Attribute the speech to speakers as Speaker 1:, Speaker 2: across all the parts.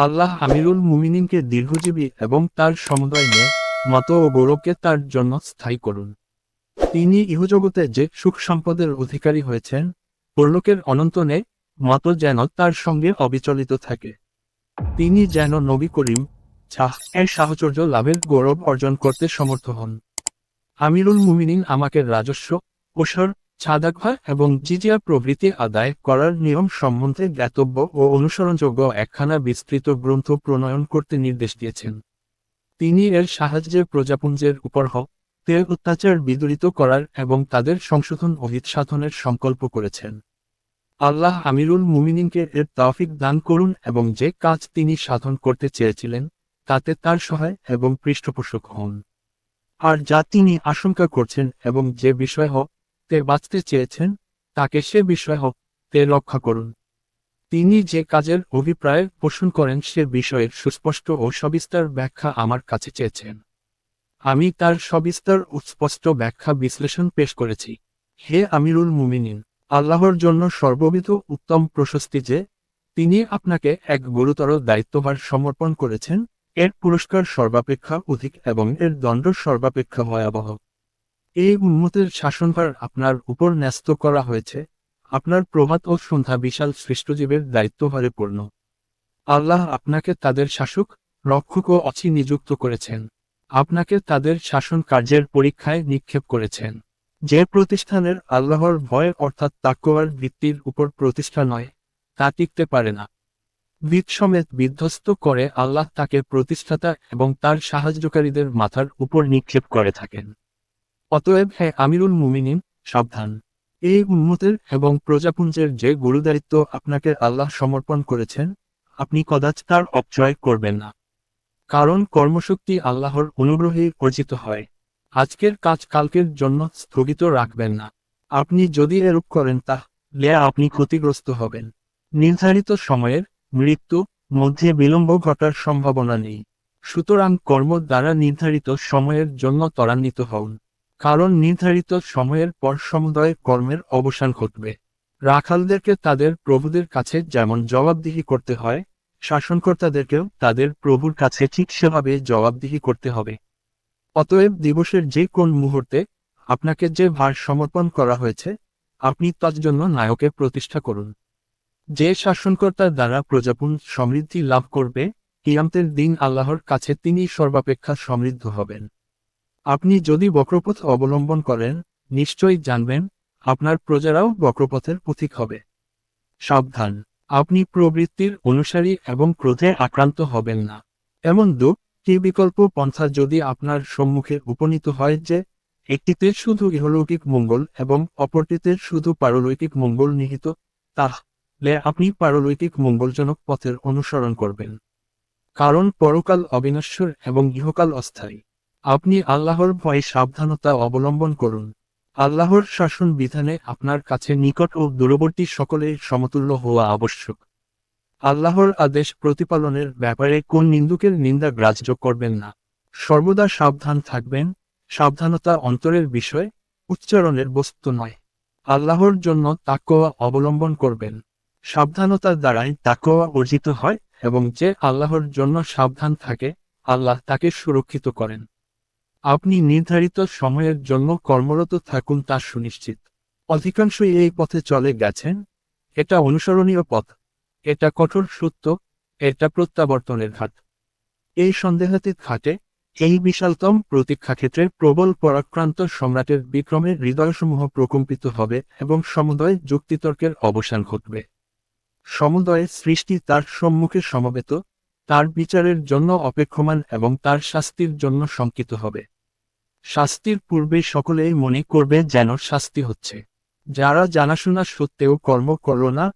Speaker 1: আল্লাহ আমিরুল মুমিনিনকে দীর্ঘজীবী এবং তার সমুদয় নিয়ে মত ও গৌরবকে তার জন্য স্থায়ী করুন। তিনি ইহজগতে যে সুখ সম্পদের অধিকারী হয়েছেন, পরলোকের অনন্ত নেই মত যেন তার সঙ্গে অবিচলিত থাকে। তিনি যেন নবী করিম ছাহ এর সাহচর্য লাভের গৌরব অর্জন করতে সমর্থ হন। আমিরুল মুমিনিন আমাকে রাজস্ব, ওসর ছাদাঘা এবং জিজিয়া প্রভৃতি আদায় করার নিয়ম সম্বন্ধে জ্ঞাতব্য ও অনুসরণযোগ্য একখানা বিস্তৃত গ্রন্থ প্রণয়ন করতে নির্দেশ দিয়েছেন। তিনি এর সাহায্যে প্রজাপুঞ্জের উপর হক তে অত্যাচার বিদরিত করার এবং তাদের সংশোধন ও হিত সাধনের সংকল্প করেছেন। আল্লাহ আমিরুল মুমিনিনকে এর তাওফিক দান করুন এবং যে কাজ তিনি সাধন করতে চেয়েছিলেন, তাতে তার সহায় এবং পৃষ্ঠপোষক হন। আর যা তিনি আশঙ্কা করছেন এবং যে বিষয় হোক তে বাঁচতে চেয়েছেন, তাকে সে বিষয় হোক তে রক্ষা করুন। তিনি যে কাজের অভিপ্রায় পোষণ করেন সে বিষয়ের সুস্পষ্ট ও সবিস্তার ব্যাখ্যা আমার কাছে চেয়েছেন। আমি তার সবিস্তার উৎস্পষ্ট ব্যাখ্যা বিশ্লেষণ পেশ করেছি। হে আমিরুল মুমিনিন, আল্লাহর জন্য সর্ববিধ উত্তম প্রশস্তি যে, তিনি আপনাকে এক গুরুতর দায়িত্বভার সমর্পণ করেছেন, এর পুরস্কার সর্বাপেক্ষা অধিক এবং এর দণ্ড সর্বাপেক্ষা ভয়াবহ। এই উন্মতের শাসনভার আপনার উপর ন্যস্ত করা হয়েছে। আপনার প্রভাত ও সন্ধ্যা বিশাল সৃষ্টজীবের দায়িত্বভারে পূর্ণ। আল্লাহ আপনাকে তাদের শাসক, রক্ষক ও অচি নিযুক্ত করেছেন। আপনাকে তাদের শাসন কার্যের পরীক্ষায় নিক্ষেপ করেছেন। যে প্রতিষ্ঠানের আল্লাহর ভয় অর্থাৎ তাকোয়ার ভিত্তির উপর প্রতিষ্ঠা নয়, তা টিকতে পারে না। ভিত সমেত বিধ্বস্ত করে আল্লাহ তাকে প্রতিষ্ঠাতা এবং তার সাহায্যকারীদের মাথার উপর নিক্ষেপ করে থাকেন। অতএব হে আমিরুল মুমিনিন, সাবধান। এই উন্মতের এবং প্রজাপুঞ্জের যে গুরুদায়িত্ব আপনাকে আল্লাহ সমর্পণ করেছেন, আপনি কদাচ তার অপচয় করবেন না। কারণ কর্মশক্তি আল্লাহর অনুগ্রহে অর্জিত হয়। আজকের কাজ কালকের জন্য স্থগিত রাখবেন না। আপনি যদি এরূপ করেন তা তাহলে আপনি ক্ষতিগ্রস্ত হবেন। নির্ধারিত সময়ের মৃত্যু মধ্যে বিলম্ব ঘটার সম্ভাবনা নেই। সুতরাং কর্ম দ্বারা নির্ধারিত সময়ের জন্য ত্বরান্বিত হন কারণ নির্ধারিত সময়ের পর সমুদয় কর্মের অবসান ঘটবে। রাখালদেরকে তাদের প্রভুদের কাছে যেমন জবাবদিহি করতে হয়, শাসনকর্তাদেরকেও তাদের প্রভুর কাছে ঠিক সেভাবে জবাবদিহি করতে হবে। অতএব দিবসের যে কোন মুহূর্তে আপনাকে যে ভার সমর্পণ করা হয়েছে, আপনি তার জন্য নায়কে প্রতিষ্ঠা করুন। যে শাসনকর্তার দ্বারা প্রজাপুঞ্জ সমৃদ্ধি লাভ করবে, কিয়ামতের দিন আল্লাহর কাছে তিনি সর্বাপেক্ষা সমৃদ্ধ হবেন। আপনি যদি বক্রপথ অবলম্বন করেন, নিশ্চয়ই জানবেন, আপনার প্রজারাও বক্রপথের পথিক হবে। সাবধান, আপনি প্রবৃত্তির অনুসারী এবং ক্রোধে আক্রান্ত হবেন না। এমন দুঃখ, কি বিকল্প পন্থা যদি আপনার সম্মুখে উপনীত হয় যে, একটিতে শুধু ইহলৌকিক মঙ্গল এবং অপরটিতে শুধু পারলৌকিক মঙ্গল নিহিত তাহলে আপনি পারলৌকিক মঙ্গলজনক পথের অনুসরণ করবেন। কারণ পরকাল অবিনশ্বর এবং ইহকাল অস্থায়ী। আপনি আল্লাহর ভয়ে সাবধানতা অবলম্বন করুন। আল্লাহর শাসন বিধানে আপনার কাছে নিকট ও দূরবর্তী সকলের সমতুল্য হওয়া আবশ্যক। আল্লাহর আদেশ প্রতিপালনের ব্যাপারে কোন নিন্দুকের নিন্দা গ্রাহ্য করবেন না। সর্বদা সাবধান থাকবেন। সাবধানতা অন্তরের বিষয়, উচ্চারণের বস্তু নয়। আল্লাহর জন্য তাকোয়া অবলম্বন করবেন। সাবধানতার দ্বারাই তাকোয়া অর্জিত হয় এবং যে আল্লাহর জন্য সাবধান থাকে, আল্লাহ তাকে সুরক্ষিত করেন। আপনি নির্ধারিত সময়ের জন্য কর্মরত থাকুন তা সুনিশ্চিত। অধিকাংশই এই পথে চলে গেছেন। এটা অনুসরণীয় পথ। এটা কঠোর সত্য। এটা প্রত্যাবর্তনের ঘাট। এই সন্দেহাতীত ঘাটে এই বিশালতম প্রতীক্ষাক্ষেত্রের প্রবল পরাক্রান্ত সম্রাটের বিক্রমের হৃদয়সমূহ প্রকম্পিত হবে এবং সমুদয় যুক্তিতর্কের অবসান ঘটবে। সমুদয় সৃষ্টি তার সম্মুখে সমবেত তার বিচারের জন্য অপেক্ষমান এবং তার শাস্তির জন্য শঙ্কিত হবে। শাস্তির পূর্বে সকলেই মনে করবে যেন শাস্তি হচ্ছে। যারা জানাশোনা সত্ত্বেও কর্ম করল না,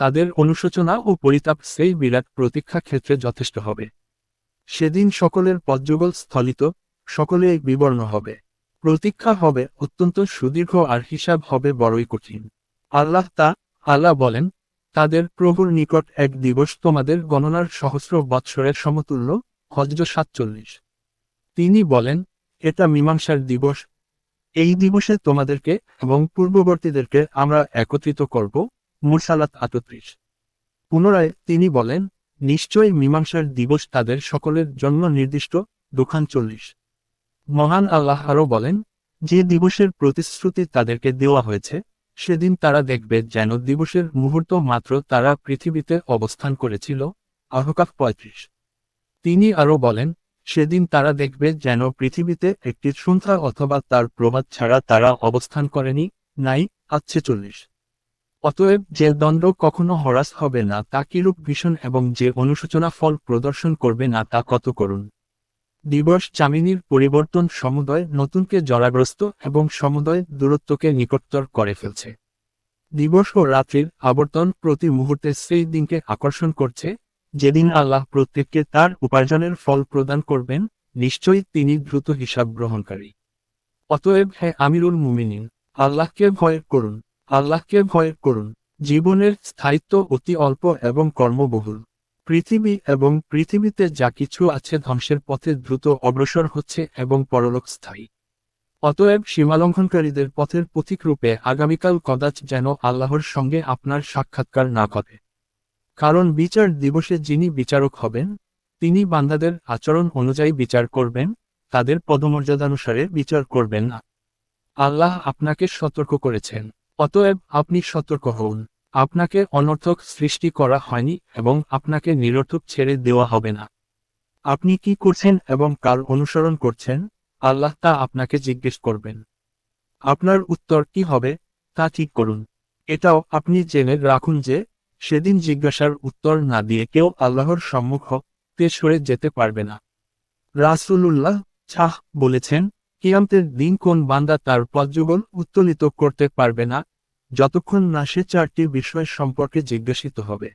Speaker 1: তাদের অনুশোচনা ও পরিতাপ সেই বিরাট প্রতীক্ষা ক্ষেত্রে যথেষ্ট হবে। সেদিন সকলের পদযুগল স্থলিত, সকলে বিবর্ণ হবে। প্রতীক্ষা হবে অত্যন্ত সুদীর্ঘ আর হিসাব হবে বড়ই কঠিন। আল্লাহ তা আল্লাহ বলেন তাদের প্রভুর নিকট এক দিবস তোমাদের গণনার সহস্র বৎসরের সমতুল্য, হজ্জ সাতচল্লিশ। তিনি বলেন, এটা মীমাংসার দিবস। এই দিবসে তোমাদেরকে এবং পূর্ববর্তীদেরকে আমরা একত্রিত করব, মুরসালাত আটত্রিশ। পুনরায় তিনি বলেন নিশ্চয়ই মীমাংসার দিবস তাদের সকলের জন্য নির্দিষ্ট দোকান চল্লিশ। মহান আল্লাহ আরও বলেন, যে দিবসের প্রতিশ্রুতি তাদেরকে দেওয়া হয়েছে সেদিন তারা দেখবে যেন দিবসের মুহূর্ত মাত্র তারা পৃথিবীতে অবস্থান করেছিল, আহকাফ পঁয়ত্রিশ। তিনি আরও বলেন, সেদিন তারা দেখবে যেন পৃথিবীতে একটি সন্ধ্যা অথবা তার প্রভাত ছাড়া তারা অবস্থান করেনি, নাই আছে চল্লিশ অতএব যে দণ্ড কখনো হরাস হবে না, তা কিরূপ ভীষণ এবং যে অনুশোচনা ফল প্রদর্শন করবে না, তা কত করুন দিবস চামিনীর পরিবর্তন সমুদয় নতুনকে জরাগ্রস্ত এবং সমুদয় দূরত্বকে নিকটতর করে ফেলছে। দিবস ও রাত্রির আবর্তন প্রতি মুহূর্তে সেই দিনকে আকর্ষণ করছে, যেদিন আল্লাহ প্রত্যেককে তার উপার্জনের ফল প্রদান করবেন, নিশ্চয়ই তিনি দ্রুত হিসাব গ্রহণকারী। অতএব হে আমিরুল মুমিনিন, আল্লাহকে ভয় করুন, আল্লাহকে ভয় করুন, জীবনের স্থায়িত্ব অতি অল্প এবং কর্মবহুল। পৃথিবী এবং পৃথিবীতে যা কিছু আছে ধ্বংসের পথে দ্রুত অগ্রসর হচ্ছে এবং পরলোক স্থায়ী। অতএব সীমালঙ্ঘনকারীদের পথের পথিক রূপে আগামীকাল কদাচ যেন আল্লাহর সঙ্গে আপনার সাক্ষাৎকার না ঘটে। কারণ বিচার দিবসে যিনি বিচারক হবেন, তিনি বান্দাদের আচরণ অনুযায়ী বিচার করবেন, তাদের পদমর্যাদানুসারে বিচার করবেন না। আল্লাহ আপনাকে সতর্ক করেছেন, অতএব আপনি সতর্ক হন আপনাকে অনর্থক সৃষ্টি করা হয়নি এবং আপনাকে নিরর্থক ছেড়ে দেওয়া হবে না। আপনি কি করছেন এবং কার অনুসরণ করছেন? আল্লাহ তা আপনাকে জিজ্ঞেস করবেন। আপনার উত্তর কি হবে? তা ঠিক করুন। এটাও আপনি জেনে রাখুন যে, সেদিন জিজ্ঞাসার উত্তর না দিয়ে কেউ আল্লাহর সম্মুখ তে সরে যেতে পারবে না। রাসূলুল্লাহ ছাহ বলেছেন, কিয়ামতের দিন কোন বান্দা তার পদযুগল উত্তোলিত করতে পারবে না যতক্ষণ না সে চারটি বিষয় সম্পর্কে জিজ্ঞাসিত হবে।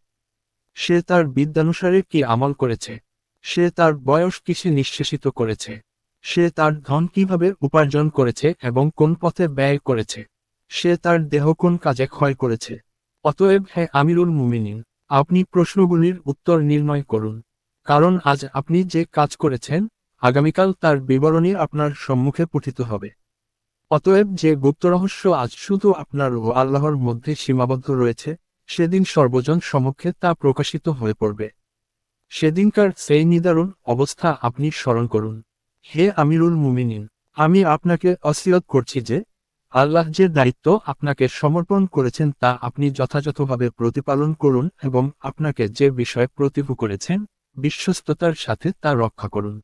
Speaker 1: সে তার বিদ্যানুসারে কি আমল করেছে? সে তার বয়স কিসে নিঃশেষিত করেছে? সে তার ধন কীভাবে উপার্জন করেছে এবং কোন পথে ব্যয় করেছে? সে তার দেহ কোন কাজে ক্ষয় করেছে? অতএব হে আমিরুল মুমিনিন, আপনি প্রশ্নগুলির উত্তর নির্ণয় করুন। কারণ আজ আপনি যে কাজ করেছেন, আগামীকাল তার বিবরণী আপনার সম্মুখে পঠিত হবে। অতএব যে গুপ্ত রহস্য আজ শুধু আপনার ও আল্লাহর মধ্যে সীমাবদ্ধ রয়েছে, সেদিন সর্বজন সমক্ষে তা প্রকাশিত হয়ে পড়বে। সেদিনকার সেই নিদারুণ অবস্থা আপনি স্মরণ করুন। হে আমিরুল মুমিনিন, আমি আপনাকে অসিয়ত করছি যে, আল্লাহ যে দায়িত্ব আপনাকে সমর্পণ করেছেন তা আপনি যথাযথভাবে প্রতিপালন করুন এবং আপনাকে যে বিষয়ে প্রতিভু করেছেন, বিশ্বস্ততার সাথে তা রক্ষা করুন।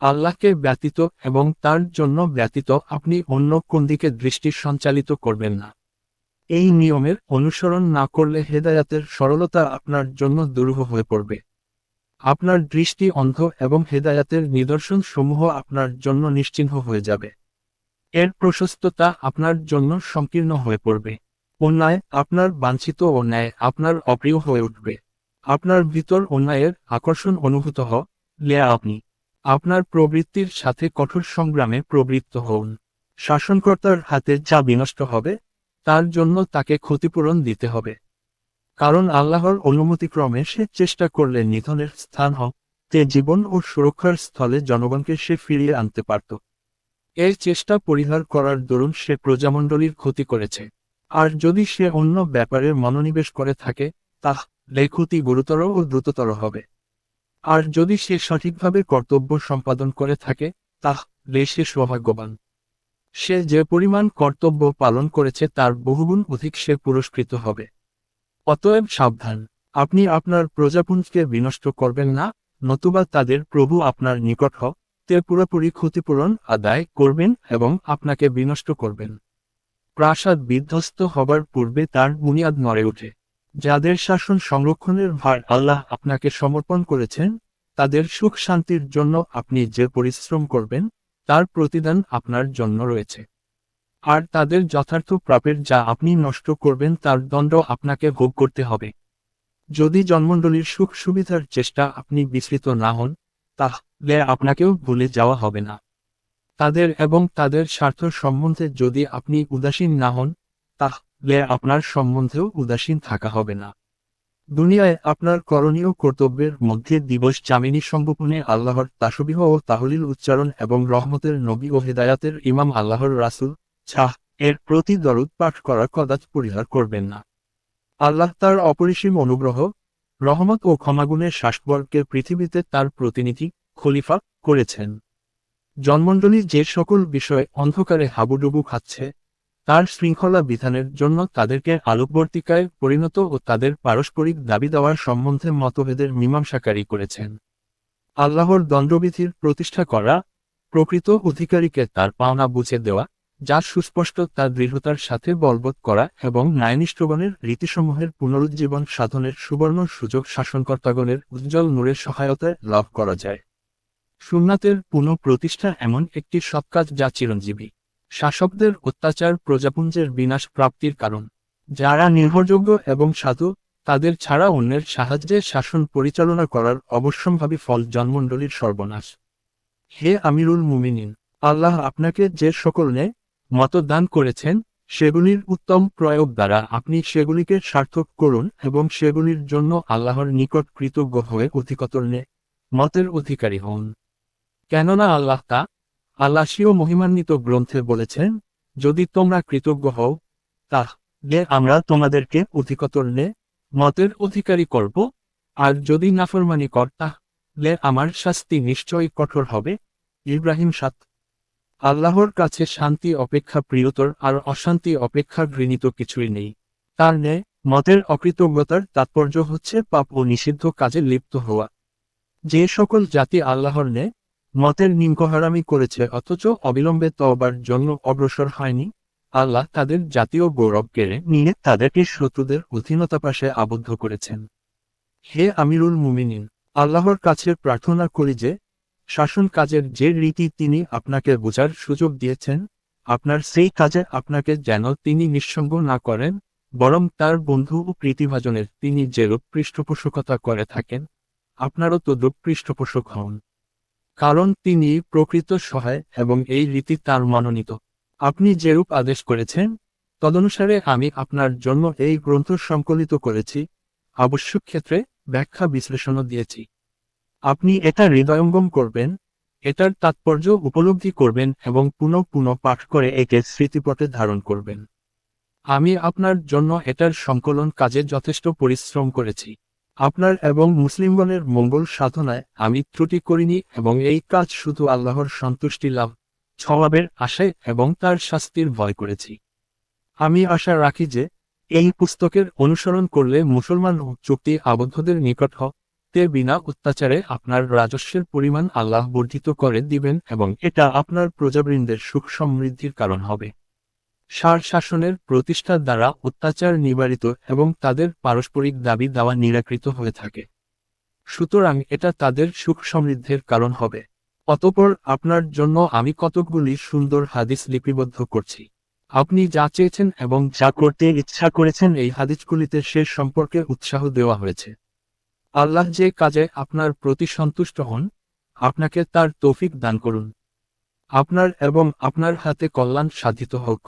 Speaker 1: আল্লাহকে ব্যতীত এবং তার জন্য ব্যতীত আপনি অন্য কোন দিকে দৃষ্টি সঞ্চালিত করবেন না। এই নিয়মের অনুসরণ না করলে হেদায়াতের সরলতা আপনার জন্য দুরূহ হয়ে পড়বে। আপনার দৃষ্টি অন্ধ এবং হেদায়াতের নিদর্শন সমূহ আপনার জন্য নিশ্চিহ্ন হয়ে যাবে। এর প্রশস্ততা আপনার জন্য সংকীর্ণ হয়ে পড়বে। অন্যায় আপনার বাঞ্ছিত অন্যায় আপনার অপ্রিয় হয়ে উঠবে। আপনার ভিতর অন্যায়ের আকর্ষণ অনুভূত হ লেয়া আপনি। আপনার প্রবৃত্তির সাথে কঠোর সংগ্রামে প্রবৃত্ত হন। শাসনকর্তার হাতে যা বিনষ্ট হবে, তার জন্য তাকে ক্ষতিপূরণ দিতে হবে। কারণ আল্লাহর অনুমতিক্রমে সে চেষ্টা করলে নিধনের স্থান হোক, তে জীবন ও সুরক্ষার স্থলে জনগণকে সে ফিরিয়ে আনতে পারত। এর চেষ্টা পরিহার করার দরুন সে প্রজামণ্ডলীর ক্ষতি করেছে। আর যদি সে অন্য ব্যাপারে মনোনিবেশ করে থাকে, তাহলে ক্ষতি গুরুতর ও দ্রুততর হবে। আর যদি সে সঠিকভাবে কর্তব্য সম্পাদন করে থাকে তাহলে সে সৌভাগ্যবান। সে যে পরিমাণ কর্তব্য পালন করেছে তার বহুগুণ অধিক সে পুরস্কৃত হবে। অতএব সাবধান। আপনি আপনার প্রজাপুঞ্জকে বিনষ্ট করবেন না, নতুবা তাদের প্রভু আপনার নিকট হ তে পুরোপুরি ক্ষতিপূরণ আদায় করবেন এবং আপনাকে বিনষ্ট করবেন। প্রাসাদ বিধ্বস্ত হবার পূর্বে তার বুনিয়াদ নড়ে ওঠে। যাদের শাসন সংরক্ষণের ভার আল্লাহ আপনাকে সমর্পণ করেছেন, তাদের সুখ শান্তির জন্য আপনি যে পরিশ্রম করবেন, তার প্রতিদান আপনার জন্য রয়েছে। আর তাদের যথার্থ প্রাপের যা আপনি নষ্ট করবেন, তার দণ্ড আপনাকে ভোগ করতে হবে। যদি জন্মণ্ডলীর সুখ সুবিধার চেষ্টা আপনি বিস্তৃত না হন, তাহলে আপনাকেও ভুলে যাওয়া হবে না। তাদের এবং তাদের স্বার্থ সম্বন্ধে যদি আপনি উদাসীন না হন তাহলে আপনার সম্বন্ধেও উদাসীন থাকা হবে না। দুনিয়ায় আপনার করণীয় কর্তব্যের মধ্যে দিবস জামিনী সংগোপনে আল্লাহর তাসবিহ ও তাহলিল উচ্চারণ এবং রহমতের নবী ও হেদায়াতের ইমাম আল্লাহর রাসুল, ছাহ, এর প্রতি দরদ পাঠ করা কদাচ পরিহার করবেন না। আল্লাহ তার অপরিসীম অনুগ্রহ, রহমত ও ক্ষমাগুণের শাসকবরকে পৃথিবীতে তার প্রতিনিধি, খলিফা, করেছেন। জন্মণ্ডলী যে সকল বিষয়ে অন্ধকারে হাবুডুবু খাচ্ছে তার শৃঙ্খলা বিধানের জন্য তাদেরকে আলোকবর্তিকায় পরিণত ও তাদের পারস্পরিক দাবি দেওয়ার সম্বন্ধে মতভেদের মীমাংসাকারী করেছেন। আল্লাহর দণ্ডবিধির প্রতিষ্ঠা করা, প্রকৃত অধিকারীকে তার পাওনা বুঝে দেওয়া, যা সুস্পষ্ট তার দৃঢ়তার সাথে বলবৎ করা এবং ন্যায়নিষ্ঠগণের রীতিসমূহের পুনরুজ্জীবন সাধনের সুবর্ণ সুযোগ শাসনকর্তাগণের উজ্জ্বল নূরের সহায়তায় লাভ করা যায়। সুন্নাতের পুনঃ প্রতিষ্ঠা এমন একটি সৎকাজ যা চিরঞ্জীবী। শাসকদের অত্যাচার প্রজাপুঞ্জের বিনাশ প্রাপ্তির কারণ। যারা নির্ভরযোগ্য এবং সাধু, তাদের ছাড়া অন্যের সাহায্যে শাসন পরিচালনা করার অবশ্যম্ভাবী ফল জন্মণ্ডলীর সর্বনাশ। হে আমিরুল মুমিনিন, আল্লাহ আপনাকে যে সকল ন্যায় মত দান করেছেন, সেগুলির উত্তম প্রয়োগ দ্বারা আপনি সেগুলিকে সার্থক করুন এবং সেগুলির জন্য আল্লাহর নিকট কৃতজ্ঞ হয়ে অধিকতর নে মতের অধিকারী হন। কেননা আল্লাহ তা আল্লাহীয় মহিমান্বিত গ্রন্থে বলেছেন, যদি তোমরা কৃতজ্ঞ হও তাহলে আমরা তোমাদেরকে অধিকতর নে, মতের অধিকারী করব, আর যদি নাফরমানি কর তাহলে আমার শাস্তি নিশ্চয়ই কঠোর হবে। ইব্রাহিম সাত। আল্লাহর কাছে শান্তি অপেক্ষা প্রিয়তর আর অশান্তি অপেক্ষা ঘৃণিত কিছুই নেই। তার ন্যায় মতের অকৃতজ্ঞতার তাৎপর্য হচ্ছে পাপ ও নিষিদ্ধ কাজে লিপ্ত হওয়া। যে সকল জাতি আল্লাহর ন্যায় মতের নিমকহারামি করেছে অথচ অবিলম্বে তওবার জন্য অগ্রসর হয়নি। আল্লাহ তাদের জাতীয় গৌরব কেড়ে নিয়ে তাদেরকে শত্রুদের অধীনতা পাশে আবদ্ধ করেছেন। হে আমিরুল মুমিনিন, আল্লাহর কাছে প্রার্থনা করি যে, শাসন কাজের যে রীতি তিনি আপনাকে বোঝার সুযোগ দিয়েছেন, আপনার সেই কাজে আপনাকে যেন তিনি নিঃসঙ্গ না করেন, বরং তার বন্ধু ও প্রীতিভাজনের তিনি যেরূপ পৃষ্ঠপোষকতা করে থাকেন, আপনারও তদ্রূপ পৃষ্ঠপোষক হন। কারণ তিনি প্রকৃত সহায় এবং এই রীতি তার মনোনীত। আপনি যেরূপ আদেশ করেছেন, তদনুসারে আমি আপনার জন্য এই গ্রন্থ সংকলিত করেছি, আবশ্যক ক্ষেত্রে ব্যাখ্যা বিশ্লেষণও দিয়েছি। আপনি এটা হৃদয়ঙ্গম করবেন, এটার তাৎপর্য উপলব্ধি করবেন এবং পুনঃ পুনঃ পাঠ করে একে স্মৃতিপটে ধারণ করবেন। আমি আপনার জন্য এটার সংকলন কাজে যথেষ্ট পরিশ্রম করেছি। আপনার এবং মুসলিমগণের মঙ্গল সাধনায় আমি ত্রুটি করিনি এবং এই কাজ শুধু আল্লাহর সন্তুষ্টি লাভ, স্বভাবের আশায় এবং তার শাস্তির ভয় করেছি। আমি আশা রাখি যে, এই পুস্তকের অনুসরণ করলে মুসলমান চুক্তি আবদ্ধদের নিকট হতে বিনা অত্যাচারে আপনার রাজস্বের পরিমাণ আল্লাহ বর্ধিত করে দিবেন এবং এটা আপনার প্রজাবৃন্দের সুখ সমৃদ্ধির কারণ হবে। সার শাসনের প্রতিষ্ঠার দ্বারা অত্যাচার নিবারিত এবং তাদের পারস্পরিক দাবি দাওয়া নিরাকৃত হয়ে থাকে। সুতরাং এটা তাদের সুখ সমৃদ্ধির কারণ হবে। অতপর আপনার জন্য আমি কতকগুলি সুন্দর হাদিস লিপিবদ্ধ করছি। আপনি যা চেয়েছেন এবং যা করতে ইচ্ছা করেছেন এই হাদিসগুলিতে সে সম্পর্কে উৎসাহ দেওয়া হয়েছে। আল্লাহ যে কাজে আপনার প্রতি সন্তুষ্ট হন, আপনাকে তার তৌফিক দান করুন। আপনার এবং আপনার হাতে কল্যাণ সাধিত হোক।